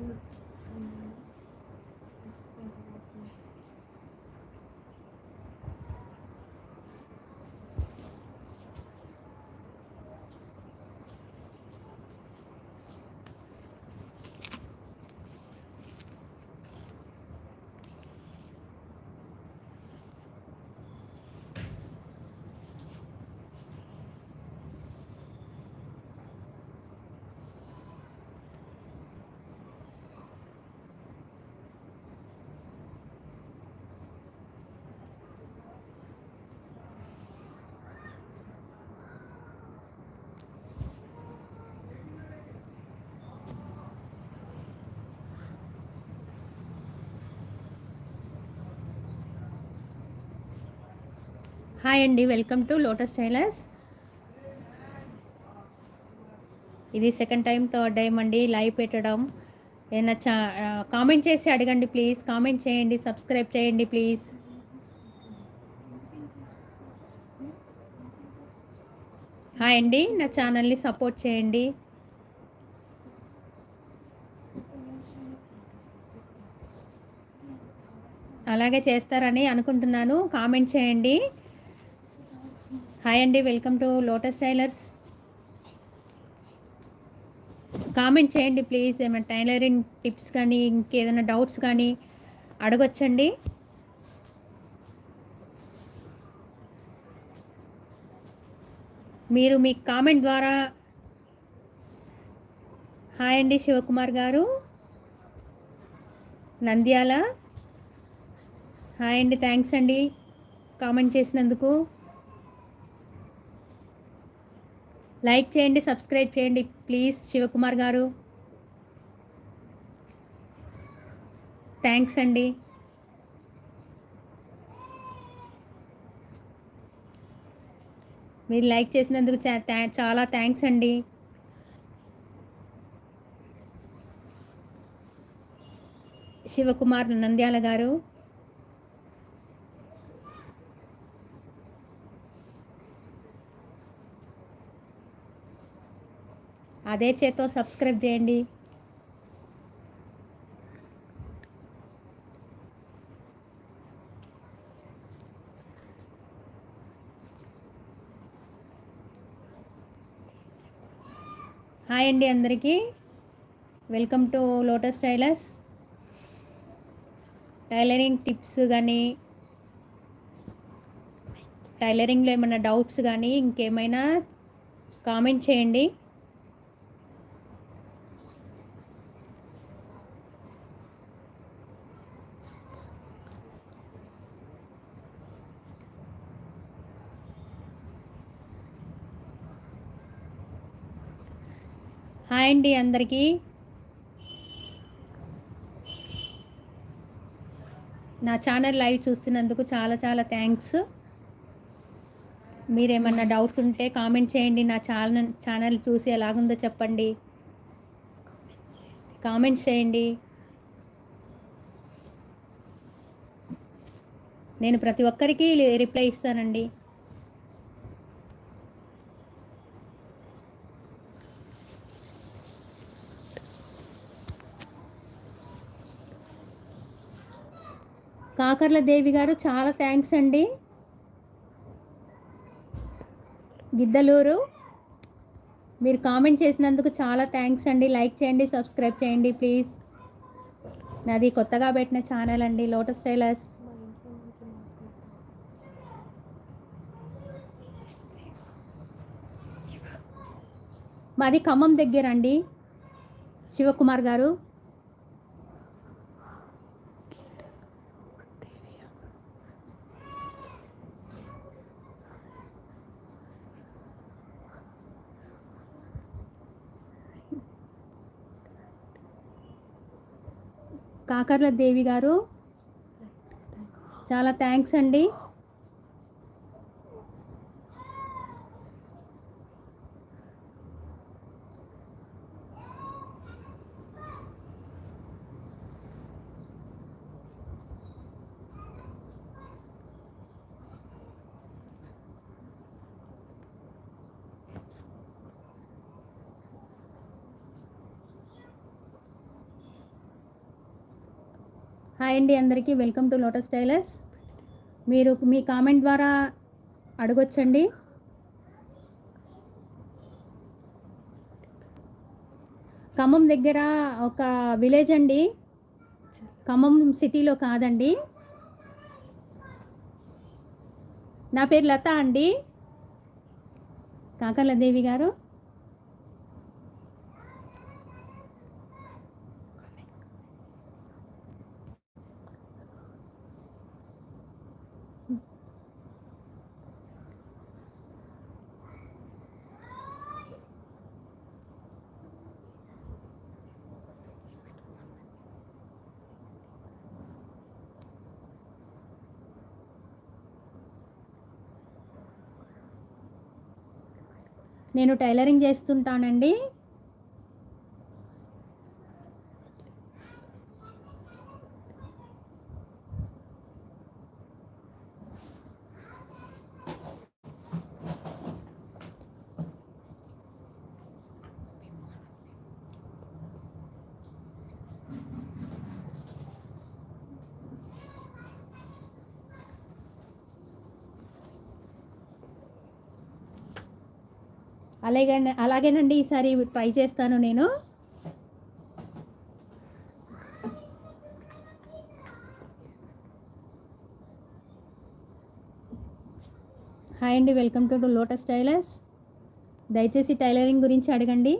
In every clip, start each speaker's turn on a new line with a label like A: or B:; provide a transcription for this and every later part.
A: Lord. Hi అండి welcome to lotus tailors. ఇది second time third time అండి live పెట్టడం. ఏదైనా చా కామెంట్ చేసి అడగండి ప్లీజ్. కామెంట్ చేయండి సబ్స్క్రైబ్ చేయండి ప్లీజ్. హాయ్ అండి నా ఛానల్ని సపోర్ట్ చేయండి. అలాగే చేస్తారని అనుకుంటున్నాను. కామెంట్ చేయండి. హాయ్ అండి welcome to Lotus Tailors. Comment చేయండి ప్లీజ్ ఏమైనా టైలరింగ్ టిప్స్ కానీ ఇంకేదైనా డౌట్స్ కానీ అడగొచ్చండి. మీరు మీ కామెంట్ ద్వారా హాయ్ అండి శివకుమార్ గారు. నంద్యాల. హాయ్ అండి థ్యాంక్స్ అండి కామెంట్ చేసినందుకు. లైక్ చేయండి సబ్స్క్రైబ్ చేయండి. ప్లీజ్ శివకుమార్ గారు. థ్యాంక్స్ అండి. మీరు లైక్ చేసినందుకు చాలా థ్యాంక్స్ అండి. శివకుమార్ నంద్యాల గారు. అదే చేతో సబ్స్క్రైబ్ చేయండి. హాయ్ అండి అందరికీ. Welcome to Lotus Tailors. Tailoring tips కానీ టైలరింగ్లో ఏమైనా డౌట్స్ కానీ ఇంకేమైనా కామెంట్ చేయండి. హాయ్ అండి అందరికీ. నా ఛానల్ లైవ్ చూస్తున్నందుకు చాలా చాలా థ్యాంక్స్. మీరేమన్నా డౌట్స్ ఉంటే కామెంట్ చేయండి. నా ఛానల్ ఛానల్ చూసి ఎలాగుందో చెప్పండి. కామెంట్స్ చేయండి. నేను ప్రతి ఒక్కరికి రిప్లై ఇస్తానండి. కాకర్ల దేవి గారు చాలా థ్యాంక్స్ అండి. గిద్దలూరు మీరు కామెంట్ చేసినందుకు చాలా థ్యాంక్స్ అండి. లైక్ చేయండి సబ్స్క్రైబ్ చేయండి ప్లీజ్ నాది కొత్తగా పెట్టిన ఛానల్ అండి లోటస్ టైలర్స్ మాది ఖమ్మం దగ్గర అండి శివకుమార్ గారు. కాకర్ల దేవి గారు. చాలా థ్యాంక్స్ అండి. హాయ్ అండి అందరికీ. Welcome to Lotus Tailors. మీరు మీ కామెంట్ ద్వారా అడగొచ్చండి. ఖమ్మం దగ్గర ఒక విలేజ్ అండి. ఖమ్మం సిటీలో కాదండి. నా పేరు లత అండి. కాకర్లదేవి గారు. నేను టైలరింగ్ చేస్తుంటానండి. అలాగే అలాగేనండి ఈసారి ట్రై చేస్తాను నేను. హాయ్ అండి వెల్కమ్ టు లోటస్ టైలర్స్. దయచేసి టైలరింగ్ గురించి అడగండి.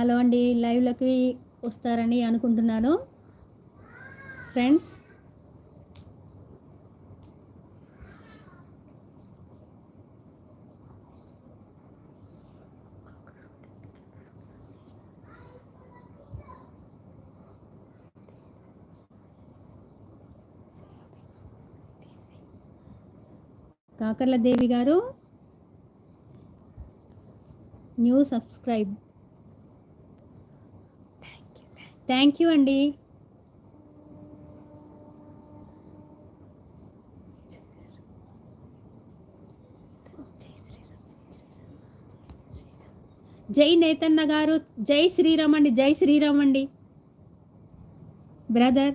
A: హలో అండి లైవ్లోకి వస్తారని అనుకుంటున్నాను. ఫ్రెండ్స్ కాకర్ల దేవి గారు న్యూ సబ్స్క్రైబ్. థ్యాంక్ యూ అండి. జై నేతన్న గారు జై శ్రీరామ్ అండి జై శ్రీరామ్ అండి. Brother.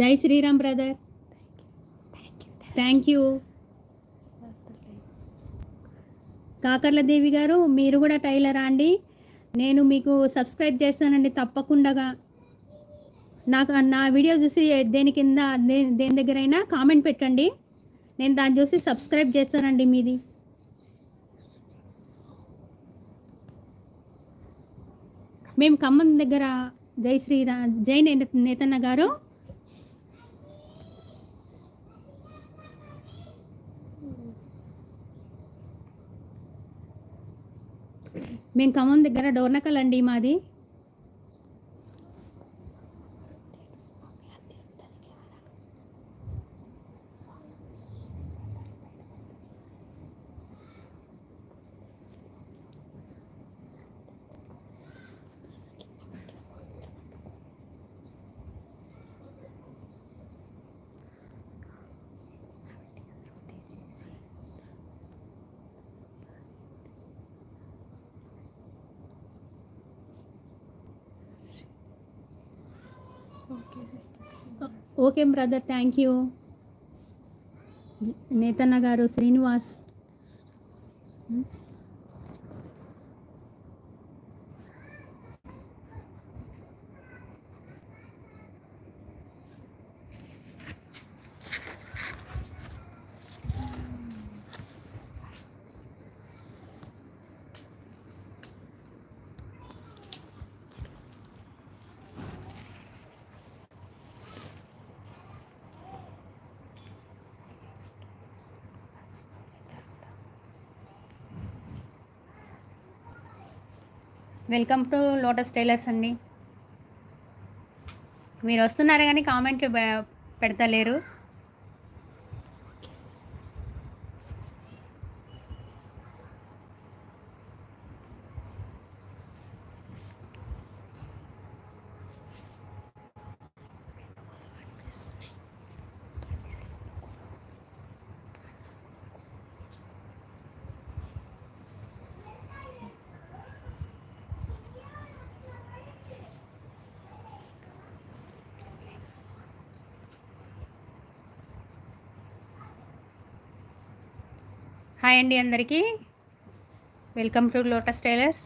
A: Jai Sriram brother. Thank you Kakarladevi garu మీరు కూడా టైలరా అండి. నేను మీకు సబ్స్క్రైబ్ చేస్తానండి తప్పకుండా నాకు నా వీడియో చూసి దేని కింద దేని దగ్గరైనా కామెంట్ పెట్టండి. నేను దాన్ని చూసి సబ్స్క్రైబ్ చేస్తానండి మీది. మేము ఖమ్మం దగ్గర జై శ్రీరా జై నేతన్న గారు. మేము ఖమ్మం దగ్గర డోర్నకల్ అండి మాది. Okay brother thank you Netanna garu Srinivas welcome to Lotus Tailors అండి. మీరు వస్తున్నారు కానీ కామెంట్లు పెడతలేరు. హాయ్ అండి అందరికీ. Welcome to Lotus Tailors.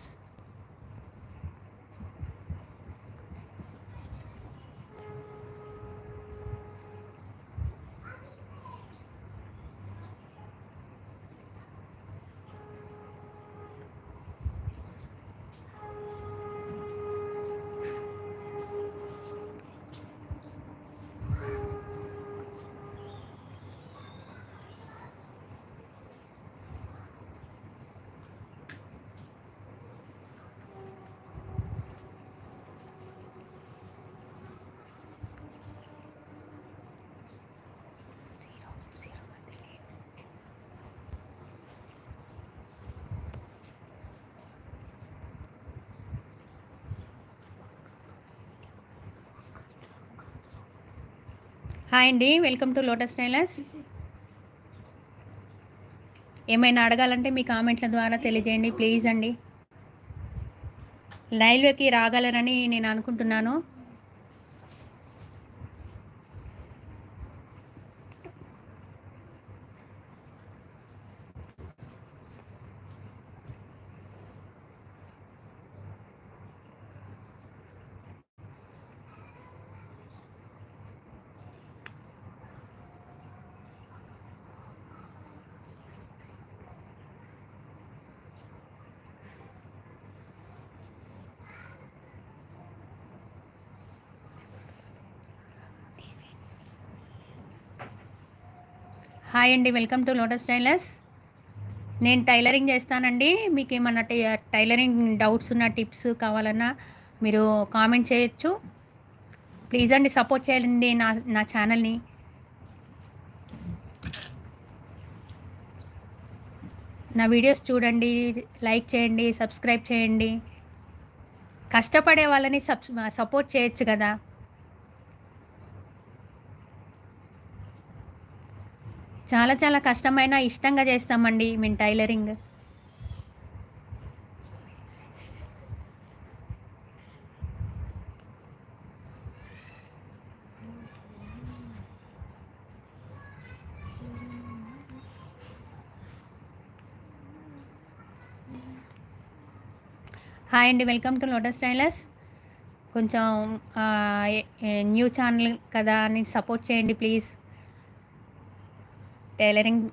A: Hi అండి వెల్కమ్ టు లోటస్ టైలర్స్. ఏమైనా అడగాలంటే మీ కామెంట్ల ద్వారా తెలియజేయండి ప్లీజ్ అండి. లైవ్లోకి రాగలరని నేను అనుకుంటున్నాను. హాయ్ అండి వెల్కమ్ టు లోటస్ టైలర్స్. నేను టైలరింగ్ చేస్తానండి. మీకు ఏమన్నా టై- టైలరింగ్ డౌట్స్ ఉన్న టిప్స్ కావాలన్నా మీరు కామెంట్ చేయొచ్చు. ప్లీజ్ అండి సపోర్ట్ చేయండి నా నా ఛానల్ని. నా వీడియోస్ చూడండి లైక్ చేయండి సబ్స్క్రైబ్ చేయండి. కష్టపడే వాళ్ళని సబ్ సపోర్ట్ చేయొచ్చు కదా. చాలా చాలా కష్టమైన ఇష్టంగా చేస్తామండి మేము టైలరింగ్. హాయ్ అండి వెల్కమ్ టు లోటస్ టైలర్స్. కొంచెం న్యూ ఛానల్ కదా అని సపోర్ట్ చేయండి ప్లీజ్. టైలరింగ్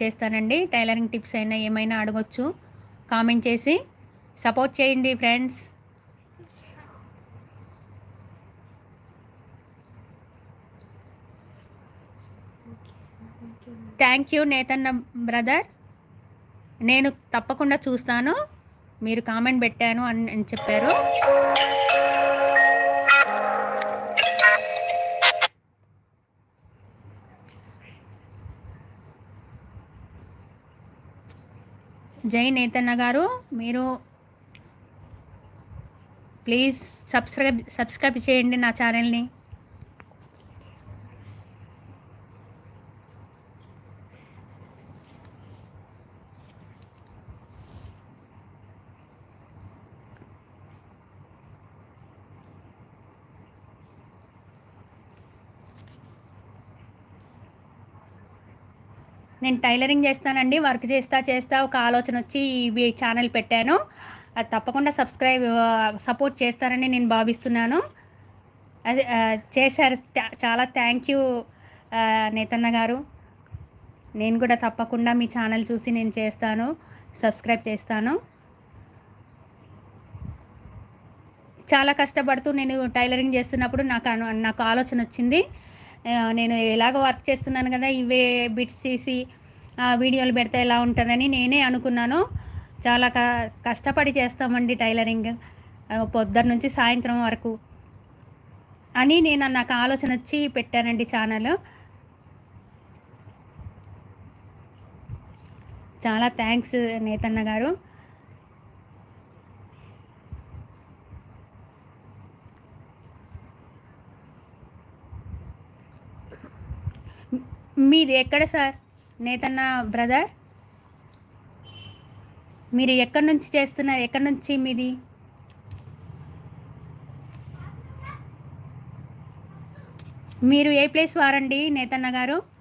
A: చేస్తానండి. టైలరింగ్ టిప్స్ అయినా ఏమైనా అడగొచ్చు. కామెంట్ చేసి సపోర్ట్ చేయండి friends. Thank you Netanna brother. నేను తప్పకుండా చూస్తాను. మీరు కామెంట్ పెట్టాను అని అని చెప్పారు. జై నేతన్న గారు మీరు ప్లీజ్ సబ్స్క్రైబ్ సబ్స్క్రైబ్ చేయండి నా ఛానల్ని నేను టైలరింగ్ చేస్తానండి వర్క్ చేస్తా చేస్తా ఒక ఆలోచన వచ్చి ఈ ఛానల్ పెట్టాను. అది తప్పకుండా సబ్స్క్రైబ్ సపోర్ట్ చేస్తారని నేను భావిస్తున్నాను. అది చేశారు. చాలా థ్యాంక్ యూ నేతన్న గారు. నేను కూడా తప్పకుండా మీ ఛానల్ చూసి నేను చేస్తాను సబ్స్క్రైబ్ చేస్తాను. చాలా కష్టపడుతూ నేను టైలరింగ్ చేస్తున్నప్పుడు నాకు నాకు ఆలోచన వచ్చింది. నేను ఎలాగో వర్క్ చేస్తున్నాను కదా ఇవే బిట్స్ తీసి ఆ, వీడియోలు పెడితే ఎలా ఉంటుందని నేనే అనుకున్నాను. చాలా క కష్టపడి చేస్తామండి టైలరింగ్. పొద్దున్న నుంచి సాయంత్రం వరకు అని నేను నాకు ఆలోచన వచ్చి పెట్టానండి ఛానల్. చాలా థ్యాంక్స్ నేతన్న గారు. మీది ఎక్కడ సార్? నేతన్న బ్రదర్? మీరు ఎక్కడి నుంచి చేస్తున్నారు? ఎక్కడి నుంచి మీది? మీరు ఏ ప్లేస్ వారండి నేతన్న గారు?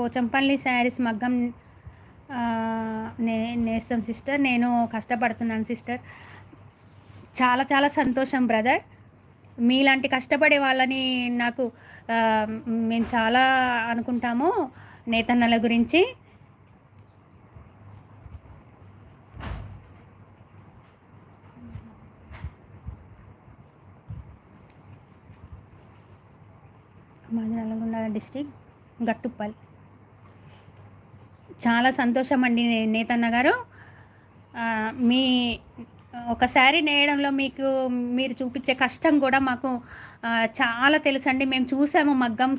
A: పోచంపల్లి శారీస్ మగ్గం నే నేస్తాం సిస్టర్. నేను కష్టపడుతున్నాను సిస్టర్. చాలా చాలా సంతోషం బ్రదర్. మీలాంటి కష్టపడే వాళ్ళని నాకు మేము చాలా అనుకుంటాము నేతన్నల గురించి. మాది నల్గొండ డిస్టిక్ గట్టుప్పల్ చాలా సంతోషం అండి నేతన్న గారు. మీ ఒక శారీ నేయడంలో మీకు మీరు చూపించే కష్టం కూడా మాకు చాలా తెలుసండి. మేము చూసాము మగ్గం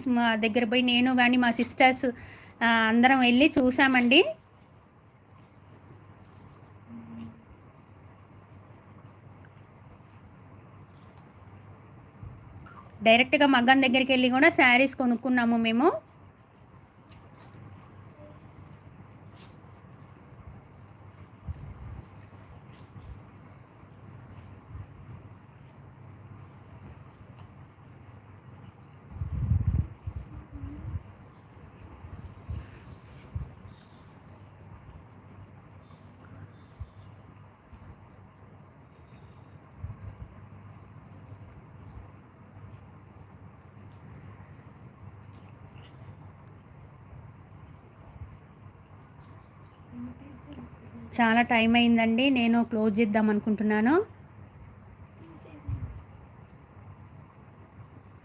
A: దగ్గర పోయి నేను కానీ మా సిస్టర్స్ అందరం వెళ్ళి చూసామండి. డైరెక్ట్గా మగ్గం దగ్గరికి వెళ్ళి కూడా శారీస్ కొనుక్కున్నాము మేము. చాలా టైం అయిందండి. నేను క్లోజ్ చేద్దాం అనుకుంటున్నాను.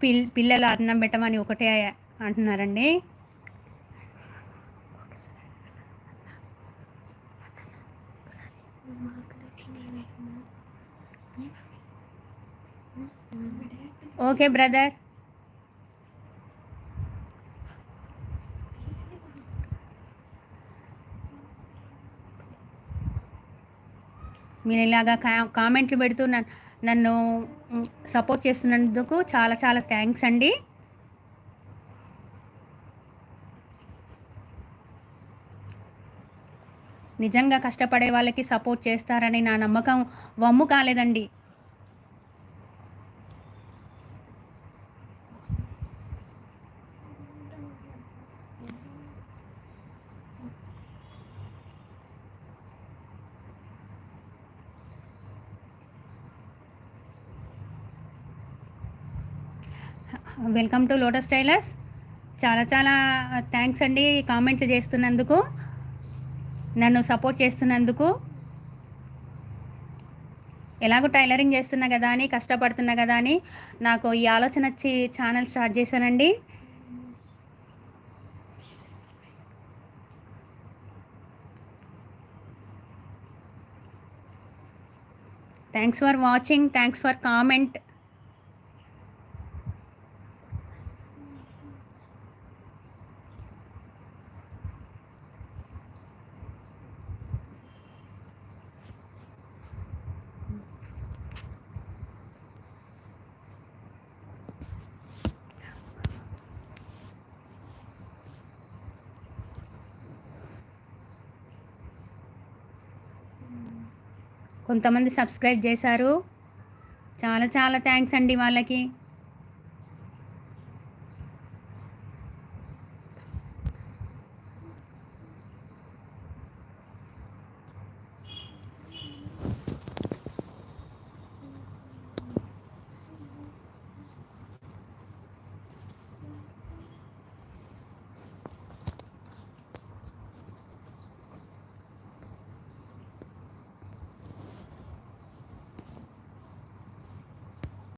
A: పిల్ పిల్లలు అన్నం పెట్టమని ఒకటే అంటున్నారండి. Okay brother. మీరు ఇలాగా కామెంట్లు పెడుతూ నన్ను సపోర్ట్ చేస్తున్నందుకు చాలా చాలా థ్యాంక్స్ అండి. నిజంగా కష్టపడే వాళ్ళకి సపోర్ట్ చేస్తారని నా నమ్మకం వమ్ము కాలేదండి. Welcome to Lotus Tailors. చాలా చాలా థ్యాంక్స్ అండి కామెంట్లు చేస్తున్నందుకు. నన్ను సపోర్ట్ చేస్తున్నందుకు. ఎలాగో టైలరింగ్ చేస్తున్నా కదా అని కష్టపడుతున్నా కదా అని నాకు ఈ ఆలోచన వచ్చి ఛానల్ స్టార్ట్ చేశానండి. Thanks for watching thanks for comment. కొంతమంది సబ్స్క్రైబ్ చేశారు. చాలా చాలా థ్యాంక్స్ అండి వాళ్ళకి.